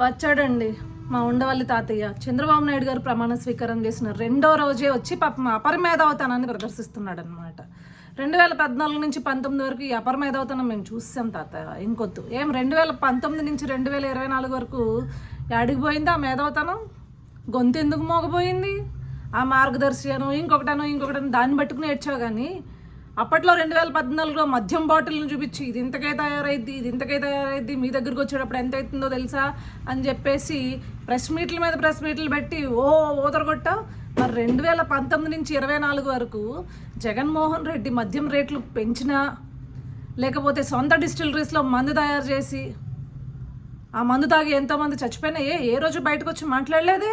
వచ్చాడండి మా ఉండవల్లి తాతయ్య. చంద్రబాబు నాయుడు గారు ప్రమాణ స్వీకారం చేసిన రెండో రోజే వచ్చి పాపం అపరిమేధావతనాన్ని ప్రదర్శిస్తున్నాడు అనమాట రెండు వేల పద్నాలుగు నుంచి పంతొమ్మిది వరకు ఈ అపరిమేధావతనం మేము చూసాం తాతయ్య. ఇంకొద్దు ఏం రెండు వేల పంతొమ్మిది నుంచి రెండు వేల ఇరవై నాలుగు వరకు యాడికి పోయింది ఆ మేధావతనం? గొంతు ఎందుకు మోగపోయింది ఆ మార్గదర్శియను ఇంకొకటను ఇంకొకటను దాన్ని పట్టుకుని ఏడ్చావు కానీ అప్పట్లో రెండు వేల పద్నాలుగులో మద్యం బాటిల్ని చూపించి ఇది ఇంతకే తయారైద్ది ఇది ఇంతకే తయారైద్ది మీ దగ్గరికి వచ్చేటప్పుడు ఎంత అవుతుందో తెలుసా? అని చెప్పేసి ప్రెస్ మీట్ల మీద ప్రెస్ మీట్లు పెట్టి ఓ ఊదరగొట్టావు మరి రెండు వేల పంతొమ్మిది నుంచి ఇరవై నాలుగు వరకు జగన్మోహన్ రెడ్డి మద్యం రేట్లు పెంచినా లేకపోతే సొంత డిస్టిలరీస్లో మందు తయారు చేసి ఆ మందు తాగి ఎంతోమంది చచ్చిపోయినా ఏ ఏ రోజు బయటకు వచ్చి మాట్లాడలేదే?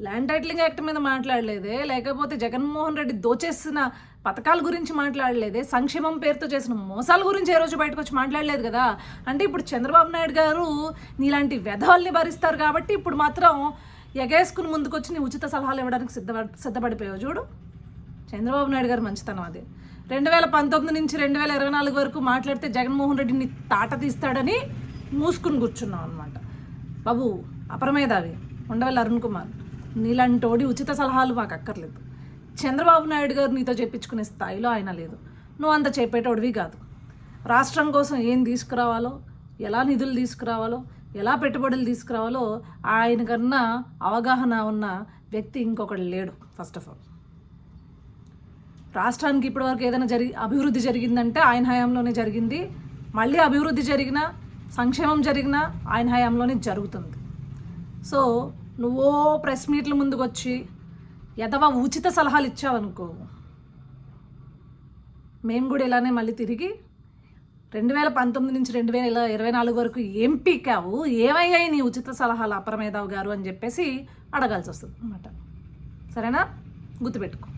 ల్యాండ్ టైటిలింగ్ యాక్ట్ మీద మాట్లాడలేదే లేకపోతే జగన్మోహన్ రెడ్డి దోచేసిన పథకాల గురించి మాట్లాడలేదే సంక్షేమం పేరుతో చేసిన మోసాల గురించి ఏ రోజు బయటకు వచ్చి మాట్లాడలేదు కదా? అంటే ఇప్పుడు చంద్రబాబు నాయుడు గారు నీలాంటి వ్యధవల్ని భరిస్తారు కాబట్టి ఇప్పుడు మాత్రం ఎగేసుకుని ముందుకొచ్చి నీ ఉచిత సలహాలు ఇవ్వడానికి సిద్ధ సిద్ధపడిపోయావు చూడు. చంద్రబాబు నాయుడు గారు మంచితనం అది. రెండు వేల పంతొమ్మిది నుంచి రెండు వేల ఇరవై నాలుగు వరకు మాట్లాడితే జగన్మోహన్ రెడ్డిని తాట తీస్తాడని మూసుకుని కూర్చున్నాం అనమాట బాబు అపరమేధావి ఉండవల్లి అరుణ్ కుమార్. నీలాంటోడి ఉచిత సలహాలు మాకు అక్కర్లేదు చంద్రబాబు నాయుడు గారు నీతో చెప్పించుకునే స్థాయిలో ఆయన లేదు. నువ్వు అంత చెప్పేటోడివి కాదు. రాష్ట్రం కోసం ఏం తీసుకురావాలో ఎలా నిధులు తీసుకురావాలో ఎలా పెట్టుబడులు తీసుకురావాలో ఆయన కన్నా అవగాహన ఉన్న వ్యక్తి ఇంకొకడు లేడు ఫస్ట్ ఆఫ్ ఆల్ రాష్ట్రానికి ఇప్పటివరకు ఏదైనా జరిగి అభివృద్ధి జరిగిందంటే ఆయన హయాంలోనే జరిగింది. మళ్ళీ అభివృద్ధి జరిగినా సంక్షేమం జరిగినా ఆయన హయాంలోనే జరుగుతుంది. సో నువ్వో ప్రెస్ మీట్ల ముందుకు వచ్చి ఎదవా ఉచిత సలహాలు ఇచ్చావనుకో మేము కూడా ఇలానే మళ్ళీ తిరిగి రెండు వేల పంతొమ్మిది నుంచి రెండు వేల ఇరవై నాలుగు వరకు ఏం పీకావు ఏమయ్యాయి నీ ఉచిత సలహాలు అపరమేధావు గారు అని చెప్పేసి అడగాల్సి వస్తుంది అనమాట సరేనా? గుర్తుపెట్టుకో.